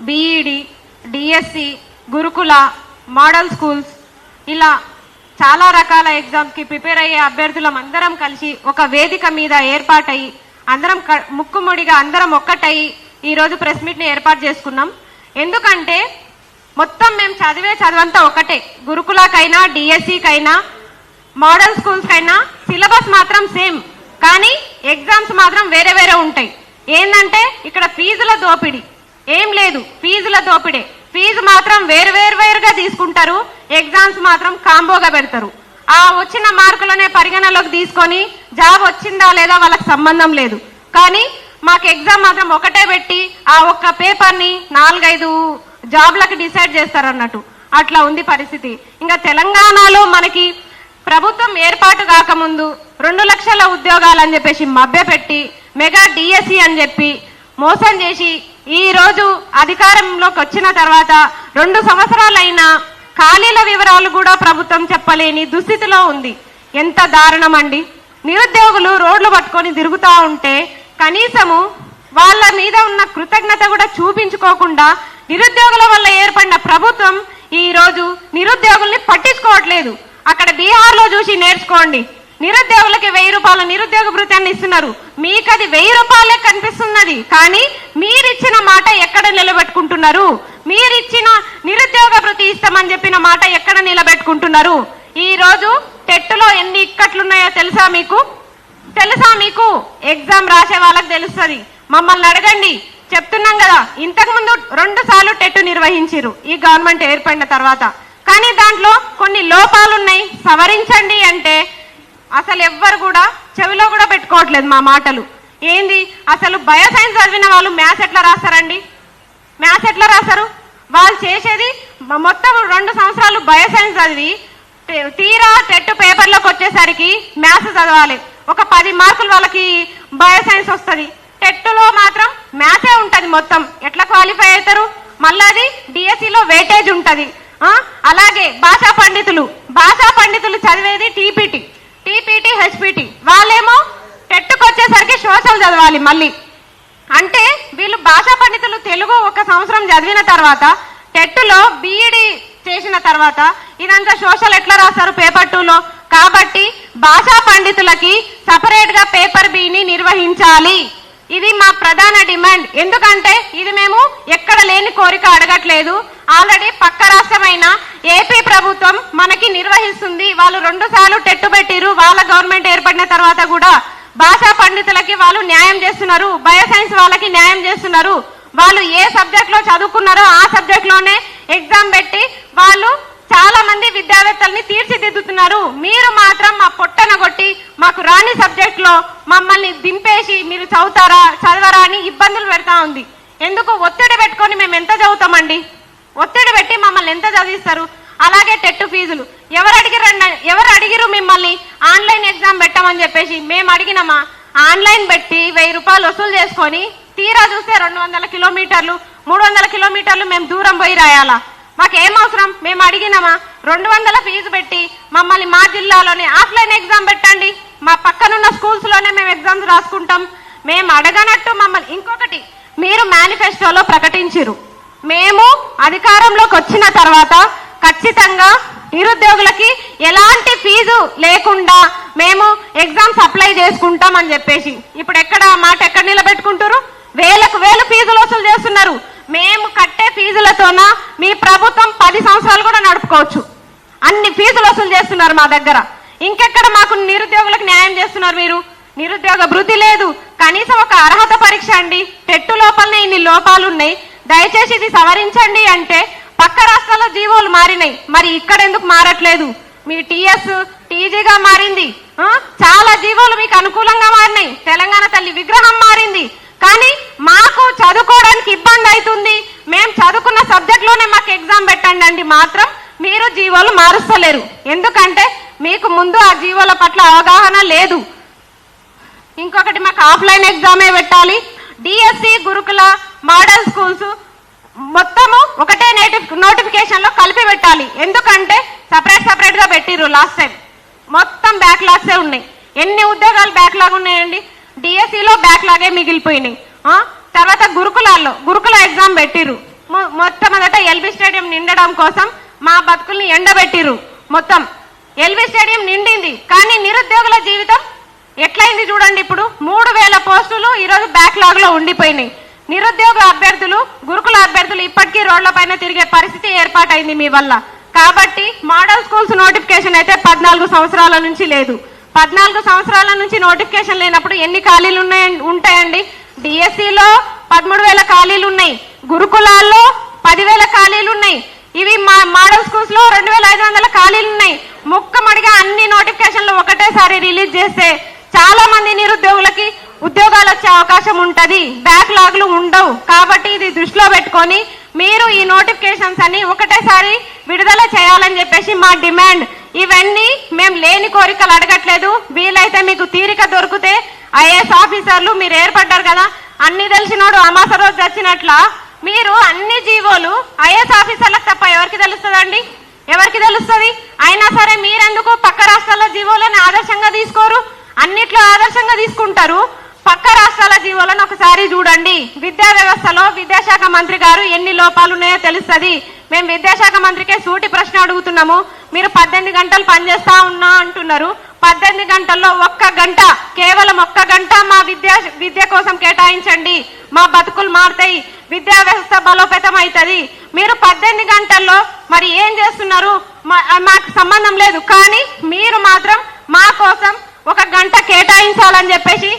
BEd DSC గురుకుల model schools ఇలా చాలా రకాల ఎగ్జామ్స్కి ప్రిపేర్ అయ్యే అభ్యర్థులం అందరం కలిసి ఒక వేదిక మీద ఏర్పాటయ్యి అందరం క- ముక్కుముడిగా అందరం ఒక్కటయ్యి ఈరోజు ప్రెస్ మీట్ని ఏర్పాటు చేసుకున్నాం. ఎందుకంటే మొత్తం మేము చదివే చదువంతా ఒకటే. గురుకులకైనా డిఎస్సికైనా మోడల్ స్కూల్స్కైనా సిలబస్ మాత్రం సేమ్. కానీ ఎగ్జామ్స్ మాత్రం వేరే వేరే ఉంటాయి. ఏంటంటే ఇక్కడ ఫీజుల దోపిడీ. ఏం లేదు ఫీజుల దోపిడే. ఫీజు మాత్రం వేరు వేరు వేరుగా తీసుకుంటారు ఎగ్జామ్స్ మాత్రం కాంబోగా పెడతారు. ఆ వచ్చిన మార్కులనే పరిగణలోకి తీసుకొని జాబ్ వచ్చిందా లేదా వాళ్ళకి సంబంధం లేదు. కానీ మాకు ఎగ్జామ్ మాత్రం ఒకటే పెట్టి ఆ ఒక్క పేపర్ని నాలుగైదు జాబ్లకు డిసైడ్ చేస్తారు అన్నట్టు అట్లా ఉంది పరిస్థితి. ఇంకా తెలంగాణలో మనకి ప్రభుత్వం ఏర్పాటు కాకముందు రెండు లక్షల ఉద్యోగాలు అని చెప్పేసి మభ్యపెట్టి మెగా డిఎస్సి అని చెప్పి మోసం చేసి ఈ రోజు అధికారంలోకి వచ్చిన తర్వాత రెండు సంవత్సరాలైనా ఖాళీల వివరాలు కూడా ప్రభుత్వం చెప్పలేని దుస్థితిలో ఉంది. ఎంత దారుణం అండి నిరుద్యోగులు రోడ్లు పట్టుకొని తిరుగుతూ ఉంటే కనీసము వాళ్ళ మీద ఉన్న కృతజ్ఞత కూడా చూపించుకోకుండా నిరుద్యోగుల వల్ల ఏర్పడిన ప్రభుత్వం ఈరోజు నిరుద్యోగుల్ని పట్టించుకోవట్లేదు. అక్కడ బీహార్లో చూసి నేర్చుకోండి. నిరుద్యోగులకి వెయ్యి రూపాయల నిరుద్యోగ భృత్యాన్ని ఇస్తున్నారు. మీకు అది వెయ్యి రూపాయలే కనిపిస్తున్నది. కానీ మీరిచ్చిన మాట ఎక్కడ నిలబెట్టుకుంటున్నారు? మీరిచ్చిన నిరుద్యోగ భృతి ఇస్తామని చెప్పిన మాట ఎక్కడ నిలబెట్టుకుంటున్నారు? ఈ రోజు టెట్టులో ఎన్ని ఇక్కట్లున్నాయో తెలుసా మీకు? తెలుసా మీకు? ఎగ్జామ్ రాసే వాళ్ళకి తెలుస్తుంది. మమ్మల్ని అడగండి. చెప్తున్నాం కదా ఇంతకు ముందు రెండు సార్లు టెట్ నిర్వహించారు ఈ గవర్నమెంట్ ఏర్పడిన తర్వాత. కానీ దాంట్లో కొన్ని లోపాలు ఉన్నాయి సవరించండి అంటే అసలు ఎవ్వరు కూడా చెవిలో కూడా పెట్టుకోవట్లేదు మా మాటలు. ఏంది? అసలు బయో సైన్స్ చదివిన వాళ్ళు మ్యాథ్స్ ఎట్లా రాస్తారండి? మ్యాథ్స్ ఎట్లా రాస్తారు? వాళ్ళు చేసేది మొత్తం రెండు సంవత్సరాలు బయో సైన్స్ చదివి తీరా టెట్ పేపర్లోకి వచ్చేసరికి మ్యాథ్స్ చదవాలి. ఒక పది మార్కులు వాళ్ళకి బయో సైన్స్ వస్తుంది. టెట్లో మాత్రం మ్యాథే ఉంటుంది మొత్తం. ఎట్లా క్వాలిఫై అవుతారు? మళ్ళీ అది డిఎస్సిలో వెయిటేజ్ ఉంటుంది. అలాగే భాషా పండితులు. భాషా పండితులు చదివే వచ్చేసరికి చదవాలి మళ్ళీ. అంటే వీళ్ళు భాషా పండితులు తెలుగు ఒక సంవత్సరం చదివిన తర్వాత టెట్లో బీఈడి చేసిన తర్వాత ఇదంతా సోషల్ ఎట్లా రాస్తారు పేపర్ టూలో కాబట్టి భాషా పండితులకి సపరేట్గా పేపర్ బిని నిర్వహించాలి. ఇది మా ప్రధాన డిమాండ్ ఎందుకంటే ఇది మేము ఎక్కడ లేని కోరిక అడగట్లేదు. ఆల్రెడీ పక్క రాష్ట్రమైన ఏపీ ప్రభుత్వం మనకి నిర్వహిస్తుంది. వాళ్ళు రెండు సార్లు టెట్టు పెట్టిరు వాళ్ళ గవర్నమెంట్ ఏర్పడిన తర్వాత కూడా భాషా పండితులకి వాళ్ళు న్యాయం చేస్తున్నారు బయో సైన్స్ వాళ్ళకి న్యాయం చేస్తున్నారు. వాళ్ళు ఏ సబ్జెక్ట్లో చదువుకున్నారో ఆ సబ్జెక్ట్లోనే ఎగ్జామ్ పెట్టి వాళ్ళు చాలా మంది విద్యావేత్తల్ని తీర్చిదిద్దుతున్నారు. మీరు మాత్రం మా పొట్టన కొట్టి మాకు రాని సబ్జెక్ట్లో మమ్మల్ని దింపేసి మీరు చదువుతారా చదవరా అని ఇబ్బందులు పెడతా ఉంది. ఎందుకు? ఒత్తిడి పెట్టుకొని మేము ఎంత చదువుతామండి? ఒత్తిడి పెట్టి మమ్మల్ని ఎంత చదివిస్తారు? అలాగే టెట్ ఫీజులు. ఎవరు అడిగిరండి ఎవరు అడిగిరు మిమ్మల్ని? ఆన్లైన్ ఎగ్జామ్ పెట్టమని చెప్పేసి మేము అడిగినామా ఆన్లైన్ పెట్టి వెయ్యి రూపాయలు వసూలు చేసుకొని తీరా చూస్తే రెండు వందల కిలోమీటర్లు మూడు వందల కిలోమీటర్లు మేము దూరం పోయి రాయాలా? మాకేం అవసరం? మేము అడిగినామా రెండు వందల ఫీజు పెట్టి మమ్మల్ని మా జిల్లాలోనే ఆఫ్లైన్ ఎగ్జామ్ పెట్టండి. మా పక్కనున్న స్కూల్స్లోనే మేము ఎగ్జామ్స్ రాసుకుంటాం. మేము అడగనట్టు మమ్మల్ని ఇంకొకటి మీరు మేనిఫెస్టోలో ప్రకటించిరు మేము అధికారంలోకి వచ్చిన తర్వాత ఖచ్చితంగా నిరుద్యోగులకి ఎలాంటి ఫీజు లేకుండా మేము ఎగ్జామ్స్ అప్లై చేసుకుంటాం అని చెప్పేసి. ఇప్పుడు ఎక్కడ మాట ఎక్కడ నిలబెట్టుకుంటారు వేలకు వేలు ఫీజులు వసూలు చేస్తున్నారు. మేము కట్టే ఫీజులతోన మీ ప్రభుత్వం పది సంవత్సరాలు కూడా నడుపుకోవచ్చు. అన్ని ఫీజులు వసూలు చేస్తున్నారు మా దగ్గర. ఇంకెక్కడ మాకు నిరుద్యోగులకు న్యాయం చేస్తున్నారు మీరు? నిరుద్యోగ భృతి లేదు. కనీసం ఒక అర్హత పరీక్ష అండి. టెట్టు లోపలనే ఇన్ని లోపాలు ఉన్నాయి దయచేసి ఇది సవరించండి అంటే పక్క రాష్ట్రాల్లో జీవోలు మారినాయి. మరి ఇక్కడ ఎందుకు మారట్లేదు? మీ టీఎస్ టీజీగా మారింది. చాలా జీవోలు మీకు అనుకూలంగా మారినాయి. తెలంగాణ తల్లి విగ్రహం మారింది. కానీ మాకు చదువుకోవడానికి ఇబ్బంది అవుతుంది. మేము చదువుకున్న సబ్జెక్ట్లోనే మాకు ఎగ్జామ్ పెట్టండి అండి మాత్రం. మీరు జీవోలు మారుస్తలేరు. ఎందుకంటే మీకు ముందు ఆ జీవోల పట్ల అవగాహన లేదు. ఇంకొకటి మాకు ఆఫ్లైన్ ఎగ్జామే పెట్టాలి. డిఎస్సి గురుకుల మోడల్ స్కూల్స్ మొత్తము ఒకటే నోటిఫికేషన్లో కలిపి పెట్టాలి. ఎందుకంటే సపరేట్ సపరేట్గా పెట్టిర్రు లాస్ట్ టైం మొత్తం బ్యాక్లాగ్సే ఉన్నాయి. ఎన్ని ఉద్యోగాలు బ్యాక్లాగ్ ఉన్నాయండి? డిఎస్సిలో బ్యాక్లాగే మిగిలిపోయినాయి. తర్వాత గురుకులాల్లో గురుకుల ఎగ్జామ్ పెట్టిర్రు. మొ- మొట్టమొదట ఎల్బీ స్టేడియం నిండడం కోసం మా బతుకుల్ని ఎండబెట్టిర్రు మొత్తం. ఎల్బీ స్టేడియం నిండింది. కానీ నిరుద్యోగుల జీవితం ఎట్లయింది చూడండి ఇప్పుడు. మూడు వేల పోస్టులు ఈరోజు బ్యాక్లాగ్లో ఉండిపోయినాయి. నిరుద్యోగ అభ్యర్థులు గురుకుల అభ్యర్థులు ఇప్పటికీ రోడ్ల పైన తిరిగే పరిస్థితి ఏర్పాటైంది మీ వల్ల. కాబట్టి మోడల్ స్కూల్స్ నోటిఫికేషన్ అయితే పద్నాలుగు సంవత్సరాల నుంచి లేదు. పద్నాలుగు సంవత్సరాల నుంచి నోటిఫికేషన్ లేనప్పుడు ఎన్ని ఖాళీలు ఉన్నాయి ఉంటాయండి? డిఎస్సిలో పదమూడు వేల ఖాళీలు ఉన్నాయి. గురుకులాల్లో పదివేల ఖాళీలు ఉన్నాయి. ఇవి మా మోడల్ స్కూల్స్లో రెండు వేల ఐదు వందల ఖాళీలు ఉన్నాయి. ముక్కమడిగా అన్ని నోటిఫికేషన్లు ఒకటేసారి రిలీజ్ చేస్తే చాలా మంది నిరుద్యోగ ఉద్యోగాలు వచ్చే అవకాశం ఉంటుంది. బ్యాక్లాగ్లు ఉండవు. కాబట్టి ఇది దృష్టిలో పెట్టుకొని మీరు ఈ నోటిఫికేషన్స్ అన్ని ఒకటేసారి విడుదల చేయాలని చెప్పేసి మా డిమాండ్. ఇవన్నీ మేము లేని కోరికలు అడగట్లేదు. వీలైతే మీకు తీరిక దొరికితే ఐఏఎస్ ఆఫీసర్లు మీరు ఏర్పడ్డారు కదా అన్ని తెలిసినోడు అమాస రోజు వచ్చినట్ల మీరు అన్ని జీవోలు ఐఏఎస్ ఆఫీసర్లకు తప్ప ఎవరికి తెలుస్తుందండి? ఎవరికి తెలుస్తుంది? అయినా సరే మీరెందుకు పక్క రాష్ట్రాల జీవోలను ఆదర్శంగా తీసుకోరు? అన్నిట్లో ఆదర్శంగా తీసుకుంటారు? పక్క రాష్ట్రాల జీవోలను ఒకసారి చూడండి. విద్యా వ్యవస్థలో విద్యాశాఖ మంత్రి గారు ఎన్ని లోపాలు ఉన్నాయో తెలుస్తుంది. మేము విద్యాశాఖ మంత్రికే సూటి ప్రశ్న అడుగుతున్నాము. మీరు పద్దెనిమిది గంటలు పనిచేస్తా ఉన్నా అంటున్నారు. పద్దెనిమిది గంటల్లో ఒక్క గంట కేవలం ఒక్క గంట మా విద్యా విద్య కోసం కేటాయించండి. మా బతుకులు మారుతాయి. విద్యా వ్యవస్థ బలోపేతం అవుతుంది. మీరు పద్దెనిమిది గంటల్లో మరి ఏం చేస్తున్నారు? మా- మాకు సంబంధం లేదు. కానీ మీరు మాత్రం మా కోసం ఒక గంట కేటాయించాలని చెప్పేసి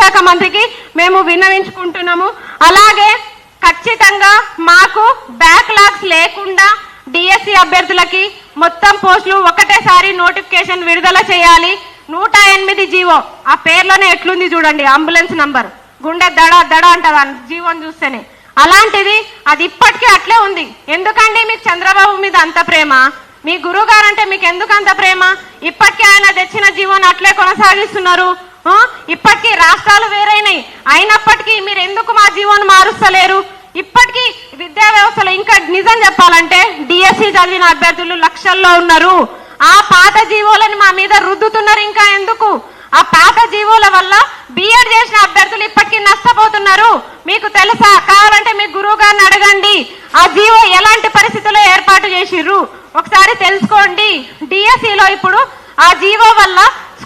విద్యాశాఖ మంత్రికి మేము విన్నవించుకుంటున్నాము. అలాగే ఖచ్చితంగా మాకు బ్యాక్లాగ్స్ లేకుండా డిఎస్సి అభ్యర్థులకి మొత్తం పోస్టులు ఒకటేసారి నోటిఫికేషన్ విడుదల చేయాలి. నూట ఎనిమిది జీవో. ఆ పేర్లోనే ఎట్లుంది చూడండి అంబులెన్స్ నంబర్ గుండె దడ దడ అంటది జీవోని చూస్తేనే. అలాంటిది అది ఇప్పటికీ అట్లే ఉంది. ఎందుకండి మీకు చంద్రబాబు మీద అంత ప్రేమ? మీ గురువు అంటే మీకు ఎందుకు అంత ప్రేమ? ఇప్పటికీ ఆయన తెచ్చిన జీవోని అట్లే కొనసాగిస్తున్నారు. ఇప్పటికీ రాష్ట్రాలు వేరైనాయి. అయినప్పటికీ మీరు ఎందుకు మా జీవోను మారుస్తలేరు? ఇప్పటికీ విద్యా వ్యవస్థలో ఇంకా నిజం చెప్పాలంటే డిఎస్సి చదివిన అభ్యర్థులు లక్షల్లో ఉన్నారు. ఆ పాత జీవోలను మా మీద రుద్దుతున్నారు ఇంకా ఎందుకు? ఆ పాత జీవోల వల్ల బిఎడ్ చేసిన అభ్యర్థులు ఇప్పటికీ నష్టపోతున్నారు. మీకు తెలుసా? కావాలంటే మీ గురువు గారిని అడగండి. ఆ జీవో ఎలాంటి పరిస్థితుల్లో ఏర్పాటు చేసిర్రు? ఒకసారి తెలుసుకోండి. డిఎస్సిలో ఇప్పుడు ఆ జీవో వల్ల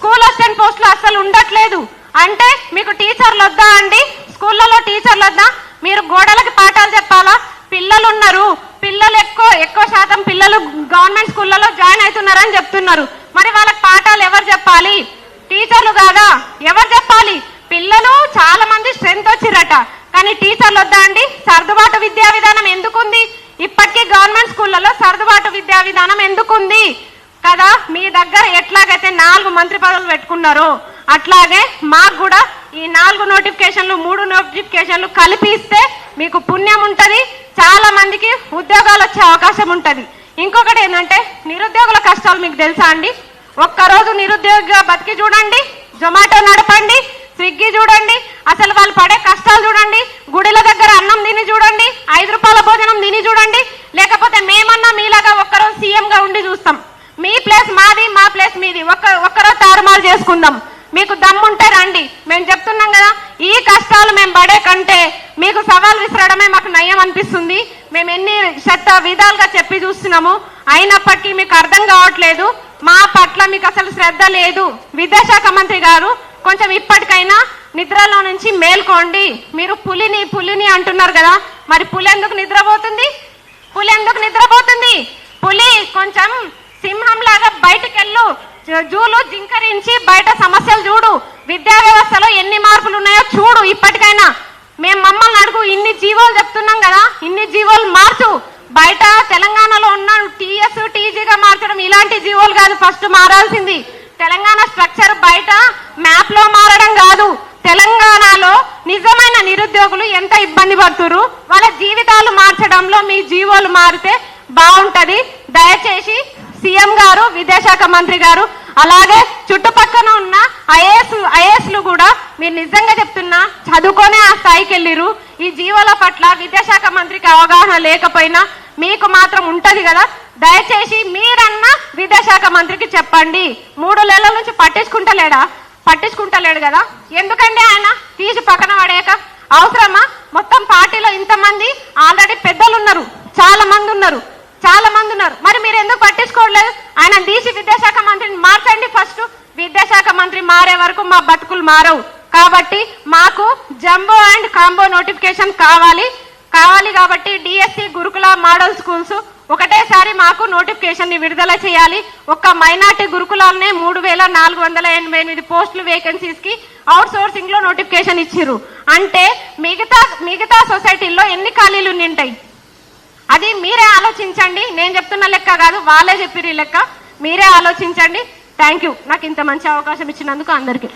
స్కూల్ అసిస్టెంట్ పోస్టులు అసలు ఉండట్లేదు. అంటే మీకు టీచర్లు వద్దా అండి? స్కూళ్ళలో టీచర్లు వద్దా? మీరు గోడలకి పాఠాలు చెప్పాలా? పిల్లలు ఉన్నారు. పిల్లలు ఎక్కువ ఎక్కువ శాతం పిల్లలు గవర్నమెంట్ స్కూళ్ళలో జాయిన్ అవుతున్నారని చెప్తున్నారు. మరి వాళ్ళకి పాఠాలు ఎవరు చెప్పాలి? టీచర్లు కాదా? ఎవరు చెప్పాలి? పిల్లలు చాలా మంది స్ట్రెంత్ వచ్చిరట. కానీ టీచర్లు వద్దా అండి? సర్దుబాటు విద్యా విధానం ఎందుకుంది? ఇప్పటికీ గవర్నమెంట్ స్కూళ్ళలో సర్దుబాటు విద్యా విధానం ఎందుకుంది? కదా? మీ దగ్గర ఎట్లాగైతే నాలుగు మంత్రి పదవులు పెట్టుకున్నారో అట్లాగే మాకు కూడా ఈ నాలుగు నోటిఫికేషన్లు మూడు నోటిఫికేషన్లు కలిపి ఇస్తే మీకు పుణ్యం ఉంటుంది చాలా మందికి ఉద్యోగాలు వచ్చే అవకాశం ఉంటుంది. ఇంకొకటి ఏంటంటే నిరుద్యోగుల కష్టాలు మీకు తెలుసా అండి? ఒక్కరోజు నిరుద్యోగిగా బతికి చూడండి జొమాటో నడపండి స్విగ్గీ చూడండి అసలు వాళ్ళు పడే కష్టాలు చూడండి గుడిల దగ్గర అన్నం తిని చూడండి ఐదు రూపాయల భోజనం తిని చూడండి లేకపోతే మేమన్నా మీలాగా ఒక్కరోజు సీఎంగా ఉండి చూస్తాం. మీ ప్లేస్ మాది మా ప్లేస్ మీది. ఒక్క ఒక్కరో తారుమారు చేసుకుందాం. మీకు దమ్ముంటే రండి. మేము చెప్తున్నాం కదా ఈ కష్టాలు మేము పడే కంటే మీకు సవాల్ విసరడమే మాకు నయం అనిపిస్తుంది. మేము ఎన్ని శత విధాలుగా చెప్పి చూస్తున్నాము. అయినప్పటికీ మీకు అర్థం కావట్లేదు. మా పట్ల మీకు అసలు శ్రద్ధ లేదు. విద్యాశాఖ మంత్రి గారు కొంచెం ఇప్పటికైనా నిద్రలో నుంచి మేల్కోండి. మీరు పులిని పులిని అంటున్నారు కదా మరి పులి ఎందుకు నిద్రపోతుంది? పులి ఎందుకు నిద్రపోతుంది? పులి కొంచెం సింహంలాగా బయటకెళ్ళు. జూలు జింకరించి బయట సమస్యలు చూడు. విద్యా వ్యవస్థలో ఎన్ని మార్పులు ఉన్నాయో చూడు ఇప్పటికైనా. మేము మమ్మల్ని అడుగు ఇన్ని జీవోలు చెప్తున్నాం కదా ఇన్ని జీవోలు మార్చు. బయట తెలంగాణలో ఉన్న టీఎస్ టీజీగా మార్చడం ఇలాంటి జీవోలు కాదు ఫస్ట్ మారాల్సింది. తెలంగాణ స్ట్రక్చర్ బయట మ్యాప్లో మారడం కాదు. తెలంగాణలో నిజమైన నిరుద్యోగులు ఎంత ఇబ్బంది పడుతురు వాళ్ళ జీవితాలు మార్చడంలో మీ జీవోలు మారితే బాగుంటది. దయచేసి సీఎం గారు విదేశాఖ మంత్రి గారు అలాగే చుట్టుపక్కన ఉన్న ఐఏఎస్ ఐఏఎస్లు కూడా మీరు నిజంగా చెప్తున్నా చదువుకొనే ఆ స్థాయికి వెళ్ళిరు ఈ జీవోల పట్ల విద్యాశాఖ మంత్రికి అవగాహన లేకపోయినా మీకు మాత్రం ఉంటది కదా. దయచేసి మీరన్నా విద్యాశాఖ మంత్రికి చెప్పండి. మూడు నెలల నుంచి పట్టించుకుంటలేడా? పట్టించుకుంటలేడు కదా. ఎందుకండి ఆయన? తీసి పక్కన పడేయక. అవసరమా? మొత్తం పార్టీలో ఇంతమంది ఆల్రెడీ పెద్దలు ఉన్నారు చాలా మంది ఉన్నారు. చాలా మంది ఉన్నారు. మరి మీరు ఎందుకు పట్టించుకోవట్లేదు? ఆయన తీసి విద్యాశాఖ మంత్రిని మార్చండి ఫస్ట్. విద్యాశాఖ మంత్రి మారే వరకు మా బతుకులు మారవు. కాబట్టి మాకు జంబో అండ్ కాంబో నోటిఫికేషన్ కావాలి. కావాలి కాబట్టి డిఎస్సి గురుకుల మోడల్ స్కూల్స్ ఒకటేసారి మాకు నోటిఫికేషన్ని విడుదల చేయాలి. ఒక్క మైనార్టీ గురుకులాలనే మూడు వేల నాలుగు వందల ఎనభై ఎనిమిది పోస్టులు వేకెన్సీస్కి అవుట్ సోర్సింగ్లో నోటిఫికేషన్ ఇచ్చిర్రు. అంటే మిగతా మిగతా సొసైటీల్లో ఎన్ని ఖాళీలు ఉంటాయి అది మీరే ఆలోచించండి. నేను చెప్తున్న లెక్క కాదు వాళ్ళే చెప్పిర్రు ఈ లెక్క. మీరే ఆలోచించండి. థ్యాంక్ యూ నాకు ఇంత మంచి అవకాశం ఇచ్చినందుకు అందరికీ.